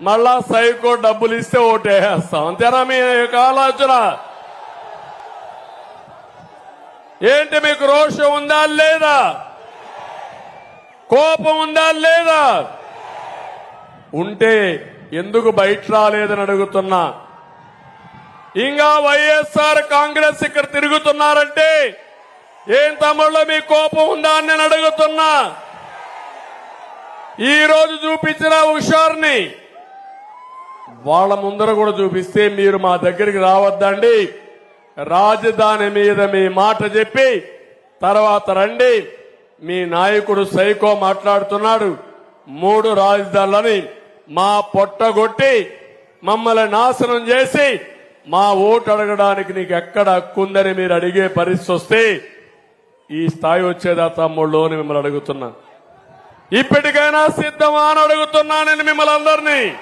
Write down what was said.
మళ్ళా సైకో డబ్బులు ఇస్తే ఓటేస్తాం అంతేనా మీ యొక్క ఆలోచన? ఏంటి మీకు రోషం ఉందా లేదా? కోపం ఉందా లేదా? ఉంటే ఎందుకు బయట రాలేదని అడుగుతున్నా. ఇంకా వైఎస్ఆర్ కాంగ్రెస్ ఇక్కడ తిరుగుతున్నారంటే ఏం తమ్ముళ్ళు మీ కోపం ఉందా అని నేను అడుగుతున్నా. ఈ రోజు చూపించిన హుషార్ని వాళ్ళ ముందర కూడా చూపిస్తే మీరు మా దగ్గరికి రావద్దండి. రాజధాని మీద మీ మాట చెప్పి తర్వాత రండి. మీ నాయకుడు సైకో మాట్లాడుతున్నాడు. మూడు రాజధానులని మా పొట్టగొట్టి మమ్మల్ని నాశనం చేసి మా ఓటు అడగడానికి నీకు ఎక్కడ హక్కుందని మీరు అడిగే పరిస్థితి వస్తే ఈ స్థాయి వచ్చేదా తమ్ముళ్ళు అని మిమ్మల్ని అడుగుతున్నా. ఇప్పటికైనా సిద్ధమా అని అడుగుతున్నా నేను మిమ్మల్ని అందరినీ.